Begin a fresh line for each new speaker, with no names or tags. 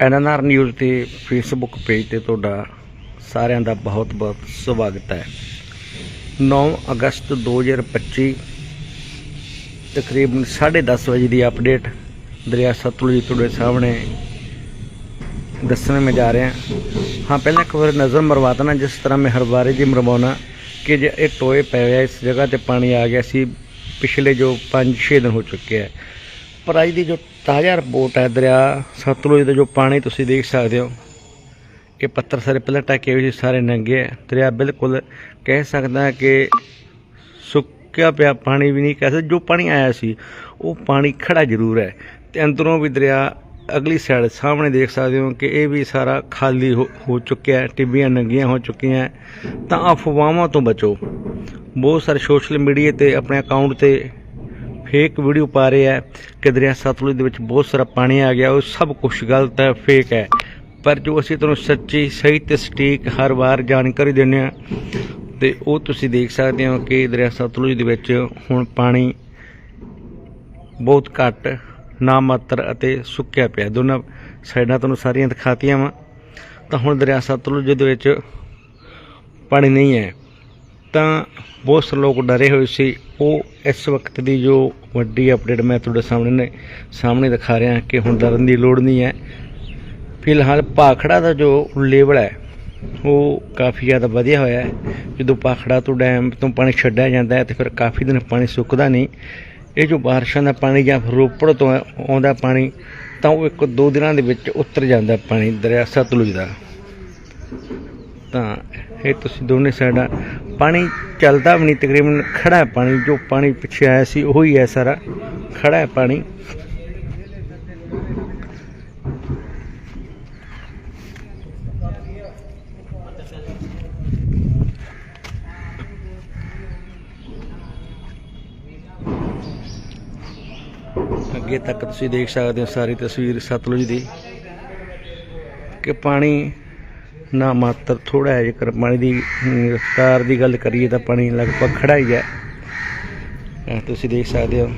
NNR news ਤੇ Facebook page ਤੇ ਤੁਹਾਡਾ ਸਾਰਿਆਂ ਦਾ ਬਹੁਤ-ਬਹੁਤ ਸਵਾਗਤ ਹੈ। 9 ਅਗਸਤ 2025 ਤਕਰੀਬਨ 10:30 ਵਜੇ ਦੀ ਅਪਡੇਟ ਦਰਿਆ ਸਤਲੁਜ ਤੁਹਾਡੇ ਸਾਹਮਣੇ ਦੱਸਣ ਮੈਂ ਜਾ ਰਿਹਾ। ਹਾਂ, ਪਹਿਲਾਂ ਇੱਕ ਵਾਰ ਨਜ਼ਰ ਮਰਵਾ ਦੇਣਾ, ਜਿਸ ਤਰ੍ਹਾਂ ਮੈਂ ਹਰ ਵਾਰੀ ਜੀ ਮਰਵਾਉਣਾ ਕਿ ਜੇ ਇਹ ਟੋਏ ਪੈ ਹੋਇਆ ਇਸ ਜਗ੍ਹਾ ਤੇ ਪਾਣੀ ਆ ਗਿਆ ਸੀ, ਪਿਛਲੇ ਜੋ 5-6 ਦਿਨ ਹੋ ਚੁੱਕੇ ਹੈ ਪਰ ਅੱਜ ਦੀ ਜੋ ਤਾਜ਼ਾ ਰਿਪੋਰਟ ਹੈ ਦਰਿਆ, ਸਤਲੁਜ ਦਾ ਜੋ ਪਾਣੀ ਤੁਸੀਂ ਦੇਖ ਸਕਦੇ ਹੋ, ਇਹ ਪੱਤਰ ਸਾਰੇ ਪਹਿਲਾਂ ਟਾਕੇ ਹੋਏ ਸੀ, ਸਾਰੇ ਨੰਗੇ ਹੈ। ਦਰਿਆ ਬਿਲਕੁਲ ਕਹਿ ਸਕਦਾ ਕਿ ਸੁੱਕਿਆ ਪਿਆ ਪਾਣੀ ਵੀ ਨਹੀਂ ਕਹਿ ਸਕਦੇ, ਜੋ ਪਾਣੀ ਆਇਆ ਸੀ, ਉਹ ਪਾਣੀ ਖੜਾ ਜ਼ਰੂਰ ਹੈ। ਤੇ ਅੰਦਰੋਂ ਵੀ ਦਰਿਆ ਅਗਲੀ ਸਾਈਡ ਸਾਹਮਣੇ ਦੇਖ ਸਕਦੇ ਹੋ ਕਿ ਇਹ ਵੀ ਸਾਰਾ ਖਾਲੀ ਹੋ ਹੋ ਚੁੱਕਿਆ ਹੈ, ਟਿੱਬੀਆਂ ਨੰਗੀਆਂ ਹੋ ਚੁੱਕੀਆਂ ਤਾਂ ਅਫਵਾਹਾਂ ਤੋਂ ਬਚੋ। ਬਹੁਤ ਸਾਰੇ ਸੋਸ਼ਲ ਮੀਡੀਆ ਤੇ ਆਪਣੇ ਅਕਾਊਂਟ ਤੇ ਫੇਕ ਵੀਡੀਓ ਪਾ ਰਹੇ ਹੈ ਕਿ ਦਰਿਆ ਸਤਲੁਜ ਦੇ ਵਿੱਚ ਬਹੁਤ ਸਾਰਾ ਪਾਣੀ ਆ ਗਿਆ, ਉਹ ਸਭ ਕੁਝ ਗਲਤ ਹੈ, ਫੇਕ ਹੈ। ਪਰ ਜੋ ਅਸੀਂ ਤੁਹਾਨੂੰ ਸੱਚੀ, ਸਹੀ ਤੇ ਸਟੀਕ ਹਰ ਵਾਰ ਜਾਣਕਾਰੀ ਦਿੰਦੇ ਹਾਂ, ਤੇ ਉਹ ਤੁਸੀਂ ਦੇਖ ਸਕਦੇ ਹੋ ਕਿ ਦਰਿਆ ਸਤਲੁਜ ਦੇ ਵਿੱਚ ਹੁਣ ਪਾਣੀ ਬਹੁਤ ਘੱਟ ਨਾ ਮਾਤਰ ਅਤੇ ਸੁੱਕਿਆ ਪਿਆ। ਦੋਨਾਂ ਸਾਈਡਾਂ ਤੁਹਾਨੂੰ ਸਾਰੀਆਂ ਦਿਖਾਤੀਆਂ ਵਾ। ਤਾਂ ਹੁਣ ਦਰਿਆ ਸਤਲੁਜ ਦੇ ਵਿੱਚ ਪਾਣੀ ਨਹੀਂ ਹੈ। ਤਾਂ ਬਹੁਤ ਸਾਰੇ ਲੋਕ ਡਰੇ ਹੋਏ ਸੀ। ਉਹ ਇਸ ਵਕਤ ਦੀ ਜੋ ਵੱਡੀ ਅਪਡੇਟ ਮੈਂ ਤੁਹਾਡੇ ਸਾਹਮਣੇ ਨੇ ਸਾਹਮਣੇ ਦਿਖਾ ਰਿਹਾ ਕਿ ਹੁਣ ਡਰਨ ਦੀ ਲੋੜ ਨਹੀਂ ਹੈ। ਫਿਲਹਾਲ ਭਾਖੜਾ ਦਾ ਜੋ ਲੈਵਲ ਹੈ, ਉਹ ਕਾਫੀ ਜ਼ਿਆਦਾ ਵਧਿਆ ਹੋਇਆ ਹੈ। ਜਦੋਂ ਭਾਖੜਾ ਤੋਂ ਡੈਮ ਤੋਂ ਪਾਣੀ ਛੱਡਿਆ ਜਾਂਦਾ ਹੈ, ਤੇ ਫਿਰ ਕਾਫੀ ਦਿਨ ਪਾਣੀ ਸੁੱਕਦਾ ਨਹੀਂ। ਇਹ ਜੋ ਬਾਰਿਸ਼ਾਂ ਦਾ ਪਾਣੀ ਜਾਂ ਫਿਰ ਰੋਪੜ ਤੋਂ ਆਉਂਦਾ ਪਾਣੀ, ਤਾਂ ਉਹ ਇੱਕ ਦੋ ਦਿਨਾਂ ਦੇ ਵਿੱਚ ਉਤਰ ਜਾਂਦਾ ਪਾਣੀ ਦਰਿਆ ਸਤਲੁਜ ਦਾ। ਤਾਂ ਇਹ ਤੁਸੀਂ ਦੋਨੇ ਸਾਈਡਾਂ ਪਾਣੀ ਚੱਲਦਾ ਵੀ ਨਹੀਂ, ਤਕਰੀਬਨ ਖੜਾ ਪਾਣੀ, ਜੋ ਪਾਣੀ ਪਿੱਛੇ ਆਇਆ ਸੀ ਉਹੀ ਹੈ ਸਾਰਾ ਖੜਾ ਹੈ ਪਾਣੀ। ਅੱਗੇ ਤੱਕ ਤੁਸੀਂ ਦੇਖ ਸਕਦੇ ਹੋ ਸਾਰੀ ਤਸਵੀਰ ਸਤਲੁਜ ਦੀ, ਕਿ ਪਾਣੀ ਨਾ ਮਾਤਰ ਥੋੜਾ ਹੈ ਜੇਕਰ ਪਾਣੀ ਦੀ ਰਫ਼ਤਾਰ ਦੀ ਗੱਲ ਕਰੀਏ ਤਾਂ ਪਾਣੀ ਲਗਭਗ ਖੜਾ ਹੀ ਹੈ। ਤੁਸੀਂ ਦੇਖ ਸਕਦੇ ਹੋ।